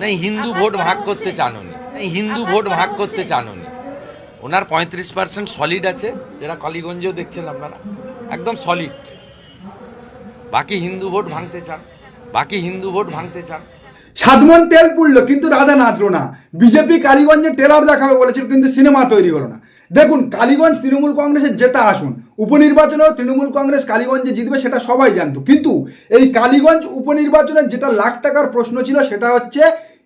না হিন্দু ভোট ভাগ করতে চান উনি হিন্দু ভোট ভাগ করতে চান উনি ওনার পঁয়ত্রিশ পার্সেন্ট সলিড আছে যেটা কালীগঞ্জেও দেখছেন আপনারা একদম সলিড বাকি হিন্দু ভোট ভাঙতে চান বাকি হিন্দু ভোট ভাঙতে চান সাতমন তেল পুড়লো কিন্তু রাধা নাচলো না। বিজেপি কালীগঞ্জে ট্রেলার দেখাবে বলেছিল কিন্তু সিনেমা তৈরি হলো না। দেখুন, কালীগঞ্জ তৃণমূল কংগ্রেসের জেতা আসুন, উপনির্বাচনেও তৃণমূল কংগ্রেস কালীগঞ্জে জিতবে সেটা সবাই জানতো। কিন্তু এই কালীগঞ্জ উপনির্বাচনের যেটা লাখ টাকার প্রশ্ন ছিল সেটা হচ্ছে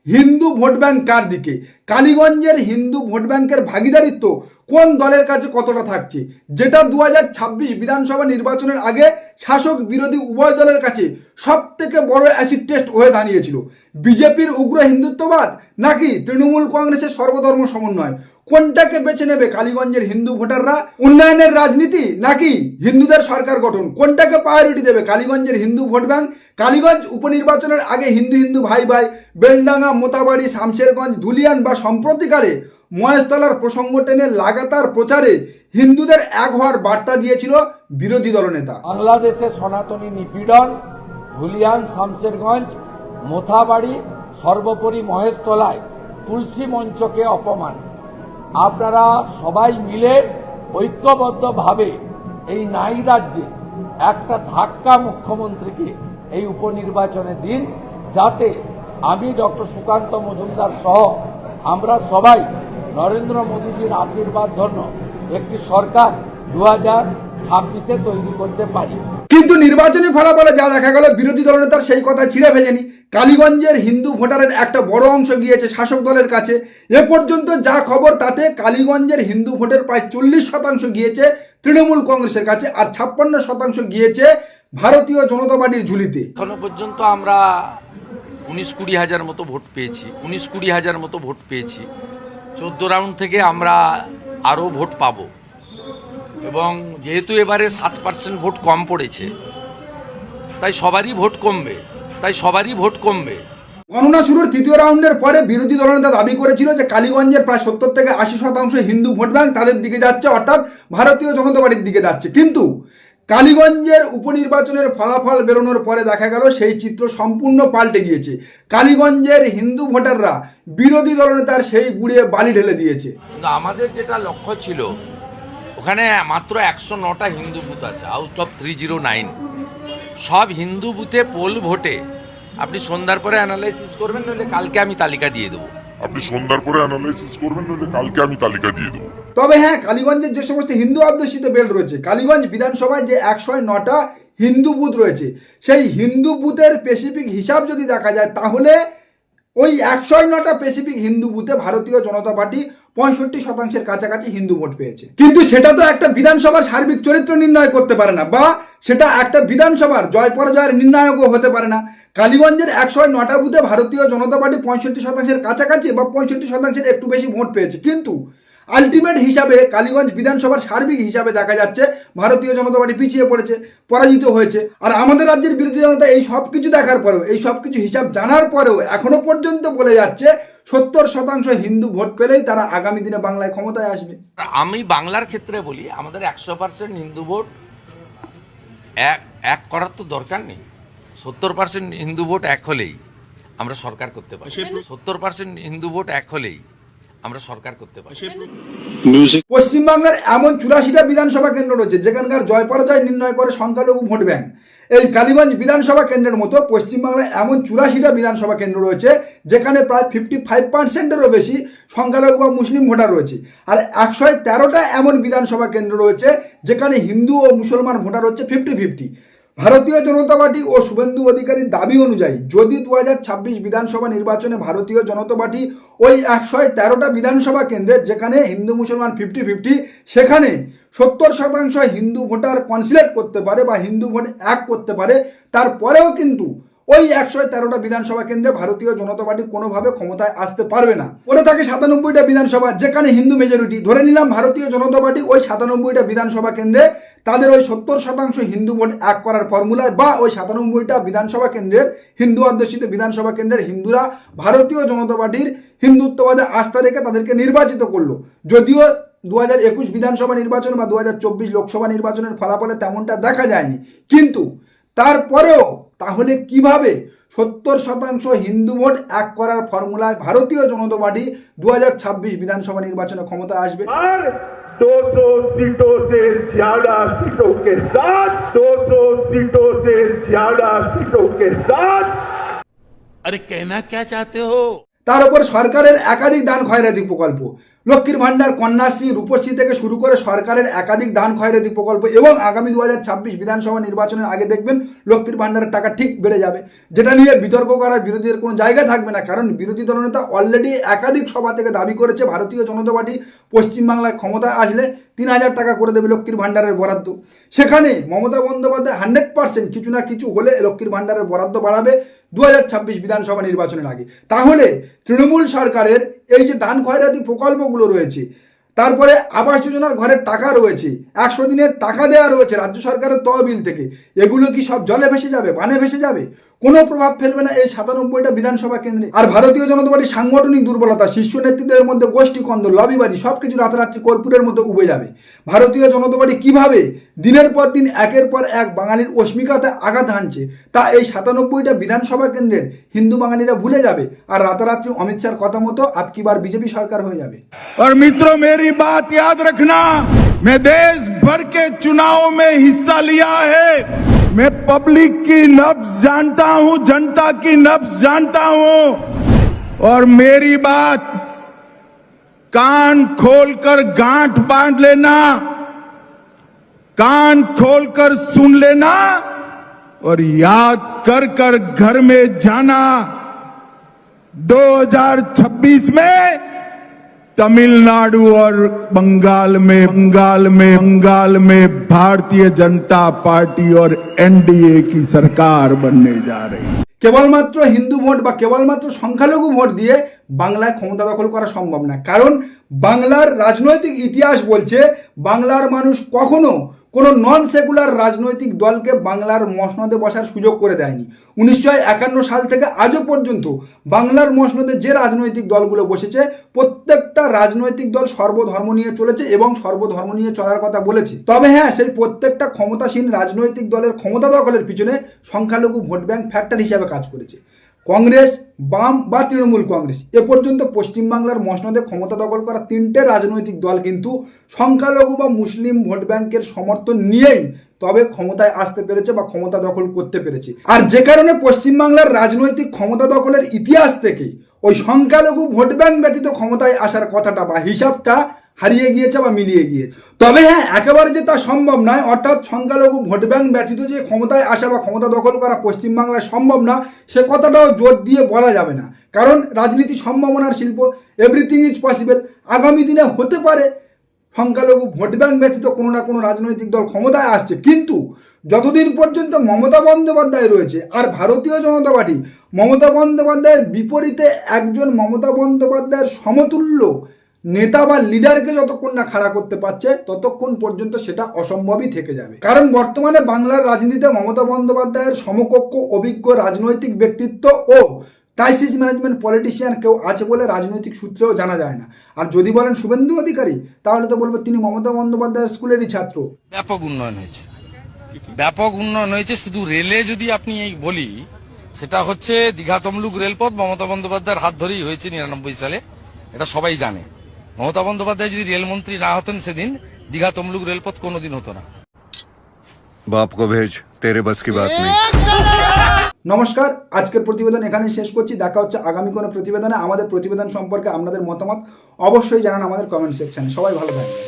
হিন্দু ভোট ব্যাংক কার দিকে? কালীগঞ্জের হিন্দু ভোট ব্যাংকের ভাগিদারিত্ব কোন দলের কাছে কতটা থাকছে? যেটা দু হাজার ছাব্বিশ বিধানসভা নির্বাচনের আগে শাসক বিরোধী উভয় দলের কাছে সব থেকে বড় অ্যাসিড টেস্ট হয়ে দাঁড়িয়েছিল। বিজেপির উগ্র হিন্দুত্ববাদ নাকি তৃণমূল কংগ্রেসের সর্বধর্ম সমন্বয়? কোনটাকে বেছে নেবে কালীগঞ্জের হিন্দু ভোটাররা? উন্নয়নের রাজনীতি নাকি হিন্দুদের সরকার গঠন? কোনটাকে প্রায়োরিটি দেবে কালীগঞ্জের হিন্দু ভোট ব্যাংক? কালীগঞ্জ উপনির্বাচনের আগে হিন্দু হিন্দু ভাই ভাই, বেলডাঙ্গা, মোতাবাড়ি, শামশেরগঞ্জ, ধুলিয়ান বা সম্প্রতিকালে মহেশতলার প্রসঙ্গ টেনে লাগাতার প্রচারে হিন্দুদের এক হওয়ার বার্তা দিয়েছিল বিরোধী দলনেতা। বাংলাদেশে সনাতনী নিপীড়ন, ধুলিয়ান, শামশেরগঞ্জ, মোথাবাড়ি, সর্বোপরি মহেশতলায় তুলসী মঞ্চকে অপমান। আপনারা সবাই মিলে ঐক্যবদ্ধভাবে এই নাই রাজ্যে একটা ধাক্কা মুখ্যমন্ত্রীকে এই উপনির্বাচনে দিন, যাতে আমি ডক্টর সুকান্ত মজুমদার সহ আমরা সবাই নরেন্দ্র মোদীজির আশীর্বাদ ধন্য একটি সরকার দু হাজার ছাব্বিশে তৈরি করতে পারি। কিন্তু নির্বাচনী ফলাফলে যা দেখা গেল বিরোধী দলনেতার সেই কথা ছিঁড়ে ভেজেনি কালীগঞ্জের হিন্দু ভোটারের একটা বড় অংশ গিয়েছে শাসক দলের কাছে। এ পর্যন্ত যা খবর তাতে কালীগঞ্জের হিন্দু ভোটের প্রায় চল্লিশ শতাংশ গিয়েছে তৃণমূল কংগ্রেসের কাছে আর ছাপ্পান্ন শতাংশ গিয়েছে ভারতীয় জনতা পার্টির ঝুলিতে। এখনও পর্যন্ত আমরা উনিশ কুড়ি হাজার মতো ভোট পেয়েছি উনিশ কুড়ি হাজার মতো ভোট পেয়েছি। চোদ্দ রাউন্ড থেকে আমরা আরও ভোট পাব। এবং যেহেতু এবারে সাত পার্সেন্ট ভোট কম পড়েছে, তাই সবারই ভোট কমবে, তাই সবারই ভোট কমবে। গণনা শুরুর তৃতীয় রাউন্ডের পরে বিরোধী দলনেতা দাবি করেছিল যে কালীগঞ্জের প্রায় সত্তর থেকে আশি শতাংশ হিন্দু ভোট ব্যাংক তাদের দিকে যাচ্ছে, অর্থাৎ ভারতীয় জনতা পার্টির দিকে যাচ্ছে। কিন্তু কালীগঞ্জের উপনির্বাচনের ফলাফল বেরোনোর পরে দেখা গেল সেই চিত্র সম্পূর্ণ পাল্টে গিয়েছে। কালীগঞ্জের হিন্দু ভোটাররা বিরোধী দলনেতার সেই গুড়িয়ে বালি ঢেলে দিয়েছে। আমাদের যেটা লক্ষ্য ছিল, ওখানে মাত্র একশো নটা হিন্দু বুথ আছে out of three zero nine সব হিন্দু বুথে পোল ভোটে আপনি সন্ধ্যার পরে অ্যানালাইসিস করবেন, নইলে কালকে আমি তালিকা দিয়ে দেবো। আপনি সন্ধ্যার পরে অ্যানালাইসিস করবেন, নইলে কালকে আমি তালিকা দিয়ে দেবো। তবে হ্যাঁ কালীগঞ্জের যে সমস্ত হিন্দু অধ্যুষিত বেল্ট রয়েছে, কালীগঞ্জ বিধানসভায় যে একশো নটা হিন্দু বুথ রয়েছে, সেই হিন্দু বুথের স্পেসিফিক হিসাব যদি দেখা যায়, তাহলে ওই একশো নটা স্পেসিফিক হিন্দু বুথে ভারতীয় জনতা পার্টি পঁয়ষট্টি শতাংশের কাছাকাছি হিন্দু ভোট পেয়েছে। কিন্তু সেটা তো একটা বিধানসভার সার্বিক চরিত্র নির্ণয় করতে পারে না, বা সেটা একটা বিধানসভার জয় পরাজয়ের নির্ণায়কও হতে পারে না। কালীগঞ্জের একশো নটা বুথে ভারতীয় জনতা পার্টি পঁয়ষট্টি শতাংশের কাছাকাছি বা পঁয়ষট্টি শতাংশের একটু বেশি ভোট পেয়েছে। কিন্তু আলটিমেট হিসাবে কালীগঞ্জ বিধানসভার সার্বিক হিসাবে দেখা যাচ্ছে ভারতীয় জনতা পার্টি পিছিয়ে পড়েছে, পরাজিত হয়েছে। আর আমাদের রাজ্যের বিরোধী জনতা এই সব কিছু দেখার পরেও, এই সব কিছু হিসাব জানার পরেও এখনও পর্যন্ত বলে যাচ্ছে সত্তর শতাংশ হিন্দু ভোট পেলেই তারা আগামী দিনে বাংলায় ক্ষমতায় আসবে। আমি বাংলার ক্ষেত্রে বলি, আমাদের একশো পার্সেন্ট হিন্দু ভোট এক এক করার তো দরকার নেই। সত্তর পার্সেন্ট হিন্দু ভোট এক হলেই আমরা সরকার করতে পারি। সত্তর পার্সেন্ট হিন্দু ভোট এক হলেই আমরা সরকার করতে পারি। পশ্চিমবাংলার এমন চুরাশিটা বিধানসভা কেন্দ্র রয়েছে যেখানকার জয় পরাজয় নির্ণয় করে সংখ্যালঘু ভোট ব্যাংক। এই কালীগঞ্জ বিধানসভা কেন্দ্রের মতো পশ্চিমবাংলায় এমন চুরাশিটা বিধানসভা কেন্দ্র রয়েছে যেখানে প্রায় ফিফটি ফাইভ পার্সেন্টেরও বেশি সংখ্যালঘু বা মুসলিম ভোটার রয়েছে। আর একশো তেরোটা এমন বিধানসভা কেন্দ্র রয়েছে যেখানে হিন্দু ও মুসলমান ভোটার হচ্ছে ফিফটি ফিফটি ভারতীয় জনতা পার্টি ও শুভেন্দু অধিকারীর দাবি অনুযায়ী যদি দু হাজার ছাব্বিশ বিধানসভা নির্বাচনে ভারতীয় জনতা পার্টি ওই একশো তেরোটা বিধানসভা কেন্দ্রে, যেখানে হিন্দু মুসলমান ফিফটি ফিফটি, সেখানে সত্তর শতাংশ হিন্দু ভোটার কনসিলেট করতে পারে বা হিন্দু ভোট এক করতে পারে, তারপরেও কিন্তু ওই একশো তেরোটা বিধানসভা কেন্দ্রে ভারতীয় জনতা পার্টি কোনোভাবে ক্ষমতায় আসতে পারবে না। পরে থাকে সাতানব্বইটা বিধানসভা, যেখানে হিন্দু মেজরিটি ধরে নিলাম ভারতীয় জনতা পার্টি ওই সাতানব্বইটা বিধানসভা কেন্দ্রে তাদের ওই সত্তর শতাংশ হিন্দু ভোট এক করার ফর্মুলায় বা ওই সাতানব্বইটা বিধানসভা কেন্দ্রের হিন্দু অধ্যুষিত বিধানসভা কেন্দ্রের হিন্দুরা ভারতীয় জনতা পার্টির হিন্দুত্ববাদে আস্থা রেখে তাদেরকে নির্বাচিত করল। যদিও দু হাজার একুশ বিধানসভা নির্বাচন বা দু হাজার চব্বিশ লোকসভা নির্বাচনের ফলাফলে তেমনটা দেখা যায়নি। কিন্তু তারপরেও তাহলে কীভাবে সত্তর শতাংশ হিন্দু ভোট এক করার ফর্মুলায় ভারতীয় জনতা পার্টি দু হাজার ছাব্বিশ বিধানসভা নির্বাচনে ক্ষমতা আসবে? 200 सीटों से ज्यादा सीटों के साथ 200 सीटों से ज्यादा सीटों के साथ अरे कहना क्या चाहते हो তার উপর সরকারের একাধিক দান খয়রাতি প্রকল্প লক্ষ্মীর ভাণ্ডার, কন্যাশ্রী, রূপশ্রী থেকে শুরু করে সরকারের একাধিক দান খয়রাতি প্রকল্প এবং আগামী দু হাজার ছাব্বিশ বিধানসভা নির্বাচনের আগে দেখবেন লক্ষ্মীর ভাণ্ডারের টাকা ঠিক বেড়ে যাবে। যেটা নিয়ে বিতর্ক করার বিরোধীদের কোনো জায়গা থাকবে না, কারণ বিরোধী দলনেতা অলরেডি একাধিক সভা থেকে দাবি করেছে ভারতীয় জনতা পার্টি পশ্চিমবাংলায় ক্ষমতায় আসলে তিন হাজার টাকা করে দেবে লক্ষ্মীর ভাণ্ডারের বরাদ্দ। সেখানে মমতা বন্দ্যোপাধ্যায় হান্ড্রেড পার্সেন্ট কিছু না কিছু হলে লক্ষ্মীর ভাণ্ডারের বরাদ্দ বাড়াবে। দু হাজার ছাব্বিশ বিধানসভা নির্বাচনের আগে। তাহলে তৃণমূল সরকারের এই যে দান খয়রাতি প্রকল্পগুলো রয়েছে, তারপরে আবাস যোজনার ঘরের টাকা রয়েছে, একশো দিনের টাকা দেওয়া রয়েছে রাজ্য সরকারের তহবিল থেকে, এগুলো কি সব জলে ভেসে যাবে, বানে ভেসে যাবে? কোনো প্রভাব ফেলবে না এই সাতানব্বইটা বিধানসভা কেন্দ্রে আর ভারতীয় জনতা পার্টির সাংগঠনিক দুর্বলতা শীর্ষ নেতৃত্বের মধ্যে গোষ্ঠীকন্দ লবিবাজি সব কিছু রাতারাত্রি কর্পূরের মতো উবে যাবে ভারতীয় জনতা পার্টি কিভাবে দিনের পর দিন একের পর এক বাঙালির অস্মিকাতে আঘাত হানছে তা এই সাতানব্বইটা বিধানসভা কেন্দ্রের হিন্দু বাঙালিরা ভুলে যাবে আর রাতারাত্রি অমিত শাহর কথা মতো আপকিবার বিজেপি সরকার হয়ে যাবে और मित्रों मेरी बात याद रखना मैं देश भर के चुनाव में हिस्सा लिया है मैं पब्लिक की नब्ज जानता हूँ, जनता की नब्ज जानता हूँ। और मेरी बात कान खोलकर गांठ बाँध लेना, कान खोलकर सुन लेना और याद कर कर घर में जाना। 2026 में तमिलनाडु और बंगाल में बंगाल में बंगाल में भारतीय जनता पार्टी और एनडीए की सरकार बनने जा रही है কেবলমাত্র হিন্দু ভোট বা কেবলমাত্র সংখ্যালঘু ভোট দিয়ে বাংলায় ক্ষমতা দখল করা সম্ভব না কারণ বাংলার রাজনৈতিক ইতিহাস বলছে বাংলার মানুষ কখনো কোনো নন সেকুলার রাজনৈতিক দলকে বাংলার মসনদে বসার সুযোগ করে দেয়নি। উনিশশো একান্ন সাল থেকে আজও পর্যন্ত বাংলার মসনদে যে রাজনৈতিক দলগুলো বসেছে, প্রত্যেকটা রাজনৈতিক দল সর্বধর্ম নিয়ে চলেছে এবং সর্বধর্ম নিয়ে চলার কথা বলেছে। তবে হ্যাঁ সেই প্রত্যেকটা ক্ষমতাসীন রাজনৈতিক দলের ক্ষমতা দখলের পিছনে সংখ্যালঘু ভোট ব্যাংক ফ্যাক্টর হিসাবে কাজ করেছে। কংগ্রেস, বাম বা তৃণমূল কংগ্রেস। এ পর্যন্ত পশ্চিমবাংলার মসনদে ক্ষমতা দখল করা তিনটে রাজনৈতিক দল কিন্তু সংখ্যালঘু বা মুসলিম ভোট ব্যাংকের সমর্থন নিয়েই তবে ক্ষমতায় আসতে পেরেছে বা ক্ষমতা দখল করতে পেরেছে। আর যে কারণে পশ্চিমবাংলার রাজনৈতিক ক্ষমতা দখলের ইতিহাস থেকে ওই সংখ্যালঘু ভোট ব্যাংক ব্যতীত ক্ষমতায় আসার কথাটা বা হিসাবটা হারিয়ে গিয়েছে বা মিলিয়ে গিয়েছে। তবে হ্যাঁ একেবারে যে তা সম্ভব নয়, অর্থাৎ সংখ্যালঘু ভোট ব্যাংক ব্যতীত যে ক্ষমতায় আসা বা ক্ষমতা দখল করা পশ্চিমবাংলায় সম্ভব না, সে কথাটাও জোর দিয়ে বলা যাবে না। কারণ রাজনীতি সম্ভাবনার শিল্প এভরিথিং ইজ পসিবল আগামী দিনে হতে পারে সংখ্যালঘু ভোট ব্যাংক ব্যতীত কোনো না কোনো রাজনৈতিক দল ক্ষমতায় আসছে। কিন্তু যতদিন পর্যন্ত মমতা বন্দ্যোপাধ্যায় রয়েছে আর ভারতীয় জনতা পার্টি মমতা বন্দ্যোপাধ্যায়ের বিপরীতে একজন মমতা বন্দ্যোপাধ্যায়ের সমতুল্য নেতা বা লিডারকে যতক্ষণ না খাড়া করতে পারছে, ততক্ষণ পর্যন্ত সেটা অসম্ভবই থেকে যাবে। কারণ বর্তমানে বাংলার রাজনীতিতে মমতা বন্দ্যোপাধ্যায়ের সমকক্ষ, অভিজ্ঞ রাজনৈতিক ব্যক্তিত্ব ও ক্রাইসিস ম্যানেজমেন্ট পলিটিশিয়ান কেউ আছে বলে রাজনৈতিক সূত্রেও জানা যায় না। আর যদি বলেন শুভেন্দু অধিকারী, তাহলে তো বলব তিনি মমতা বন্দ্যোপাধ্যায়ের স্কুলেরই ছাত্র। ব্যাপক উন্নয়ন হয়েছে। ব্যাপক উন্নয়ন হয়েছে, শুধু রেলে যদি আপনি এই বলি, সেটা হচ্ছে দীঘা তমলুক রেলপথ মমতা বন্দ্যোপাধ্যায়ের হাত ধরেই হয়েছে নিরানব্বই সালে। এটা সবাই জানে। মমতা বন্দ্যোপাধ্যায় যদি রেলমন্ত্রী না হতেন সেদিন দীঘা তমলুক রেলপথ কোনোদিন হতো না। বাপ কো ভেজ তেরে বাস কি বাত নমস্কার আজকের প্রতিবেদন এখানে শেষ করছি। দেখা হচ্ছে আগামী কোনো প্রতিবেদনে। আমাদের প্রতিবেদন সম্পর্কে আপনাদের মতামত অবশ্যই জানান আমাদের কমেন্ট সেকশানে সবাই ভালো থাকবেন।